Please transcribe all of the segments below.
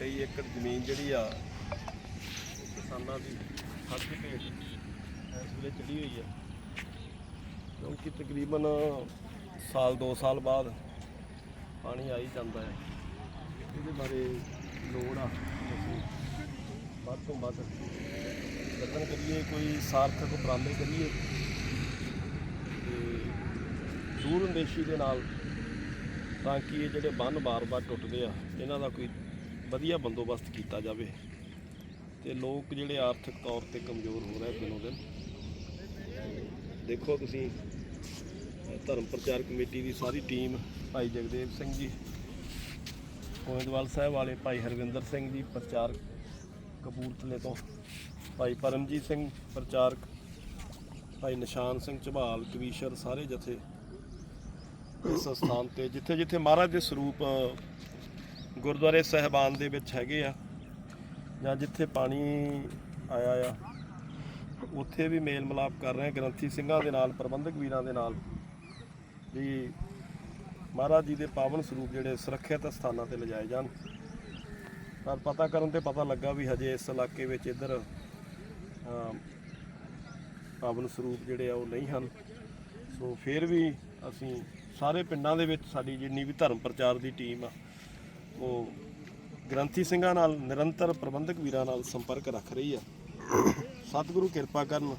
23 ਏਕੜ ਜ਼ਮੀਨ ਜਿਹੜੀ ਆ ਕਿਸਾਨਾਂ ਦੀ ਹੱਥ ਭੇਟ ਇਸ ਵੇਲੇ ਚੜੀ ਹੋਈ ਆ। ਕਿਉਂਕਿ ਤਕਰੀਬਨ ਸਾਲ 2 ਸਾਲ ਬਾਅਦ ਪਾਣੀ ਆ ਹੀ ਜਾਂਦਾ ਹੈ। ਇਹਦੇ ਬਾਰੇ ਲੋੜ ਆ ਅਸੀਂ ਵੱਧ ਤੋਂ ਵੱਧ ਯਤਨ ਕਰੀਏ, ਕੋਈ ਸਾਰਥਕ ਉਪਰਾਲੇ ਕਰੀਏ ਤੇ ਦੂਰ ਅੰਦੇਸ਼ੀ ਦੇ ਨਾਲ ਤਾਂ ਕਿ ਇਹ ਜਿਹੜੇ ਬੰਨ ਬਾਰ-ਬਾਰ ਟੁੱਟਦੇ ਆ, ਇਹਨਾਂ ਦਾ ਕੋਈ ਵਧੀਆ ਬੰਦੋਬਸਤ ਕੀਤਾ ਜਾਵੇ ਤੇ ਲੋਕ ਜਿਹੜੇ ਆਰਥਿਕ ਤੌਰ ਤੇ ਕਮਜ਼ੋਰ ਹੋ ਰਹੇ ਦਿਨੋਂ ਦਿਨ। ਦੇਖੋ ਤੁਸੀਂ ਧਰਮ ਪ੍ਰਚਾਰ ਕਮੇਟੀ ਦੀ ਸਾਰੀ ਟੀਮ, ਭਾਈ ਜਗਦੇਵ ਸਿੰਘ ਜੀ, ਗੋਇੰਦਵਾਲ ਸਾਹਿਬ ਵਾਲੇ, ਭਾਈ ਹਰਵਿੰਦਰ ਸਿੰਘ ਜੀ ਪ੍ਰਚਾਰਕ ਕਪੂਰਥਲੇ ਤੋਂ, ਭਾਈ ਪਰਮਜੀਤ ਸਿੰਘ, ਪ੍ਰਚਾਰਕ, ਭਾਈ ਨਿਸ਼ਾਨ ਸਿੰਘ ਝਬਾਲ, ਕਵੀਸ਼ਰ ਸਾਰੇ ਜਥੇ ਇਸ ਸਥਾਨ ਤੇ ਜਿੱਥੇ ਜਿੱਥੇ ਮਹਾਰਾਜ ਦੇ ਸਰੂਪ ਗੁਰਦੁਆਰੇ ਸਹਿਬਾਨ ਦੇ ਵਿੱਚ ਹੈਗੇ ਆ ਜਾਂ ਜਿੱਥੇ ਪਾਣੀ ਆਇਆ ਆ, ਉੱਥੇ ਵੀ ਮੇਲ ਮਿਲਾਪ ਕਰ ਰਹੇ ਗ੍ਰੰਥੀ ਸਿੰਘਾਂ ਦੇ ਨਾਲ, ਪ੍ਰਬੰਧਕ ਵੀਰਾਂ ਦੇ ਨਾਲ ਵੀ ਮਹਾਰਾਜ ਜੀ ਦੇ ਪਾਵਨ ਸਰੂਪ ਜਿਹੜੇ ਸੁਰੱਖਿਅਤ ਸਥਾਨਾਂ ਤੇ ਲਿਜਾਏ ਜਾਣ। ਪਰ ਪਤਾ ਕਰਨ ਤੇ ਪਤਾ ਲੱਗਾ ਵੀ ਹਜੇ ਇਸ ਇਲਾਕੇ ਵਿੱਚ ਇੱਧਰ ਪਾਵਨ ਸਰੂਪ ਜਿਹੜੇ ਆ ਉਹ ਨਹੀਂ ਹਨ। ਸੋ ਫਿਰ ਵੀ ਅਸੀਂ ਸਾਰੇ ਪਿੰਡਾਂ ਦੇ ਵਿੱਚ ਸਾਡੀ ਜਿੰਨੀ ਵੀ ਧਰਮ ਪ੍ਰਚਾਰ ਦੀ ਟੀਮ ਆ ਉਹ ਗ੍ਰੰਥੀ ਸਿੰਘਾਂ ਨਾਲ ਨਿਰੰਤਰ ਪ੍ਰਬੰਧਕ ਵੀਰਾਂ ਨਾਲ ਸੰਪਰਕ ਰੱਖ ਰਹੀ ਆ ਸਤਿਗੁਰੂ ਕਿਰਪਾ ਕਰਨ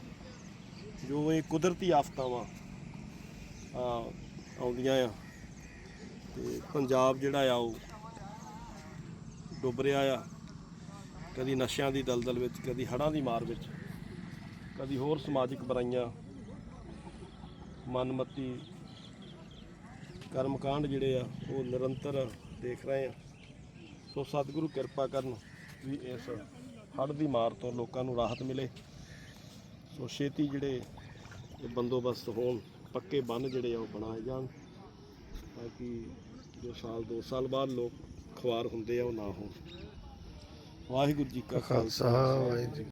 ਜੋ ਇਹ ਕੁਦਰਤੀ ਆਫਤਾਵਾਂ ਆਉਂਦੀਆਂ ਆ ਤੇ ਪੰਜਾਬ ਜਿਹੜਾ ਆ ਉਹ ਡੁੱਬ ਰਿਹਾ ਆ। ਕਦੀ ਨਸ਼ਿਆਂ ਦੀ ਦਲਦਲ ਵਿੱਚ, ਕਦੀ ਹੜ੍ਹਾਂ ਦੀ ਮਾਰ ਵਿੱਚ, ਕਦੀ ਹੋਰ ਸਮਾਜਿਕ ਬੁਰਾਈਆਂ, ਮਨਮਤੀ, ਕਰਮਕਾਂਡ ਜਿਹੜੇ ਆ, ਉਹ ਨਿਰੰਤਰ ਦੇਖ ਰਹੇ ਆ ਸੋ ਸਤਿਗੁਰੂ ਕਿਰਪਾ ਕਰਨ ਵੀ ਇਸ ਹੜ੍ਹ ਦੀ ਮਾਰ ਤੋਂ ਲੋਕਾਂ ਨੂੰ ਰਾਹਤ ਮਿਲੇ। ਸੋ ਛੇਤੀ ਜਿਹੜੇ ਬੰਦੋਬਸਤ ਹੋਣ, ਪੱਕੇ ਬੰਨ ਜਿਹੜੇ ਆ ਉਹ ਬਣਾਏ ਜਾਣ ਤਾਂ ਕਿ ਜੋ ਸਾਲ 2 ਸਾਲ ਬਾਅਦ ਲੋਕ ਖੁਆਰ ਹੁੰਦੇ ਆ, ਉਹ ਨਾ ਹੋਣ। ਵਾਹਿਗੁਰੂ ਜੀ ਕਾ ਖਾਲਸਾ। ਵਾਹਿਗੁਰੂ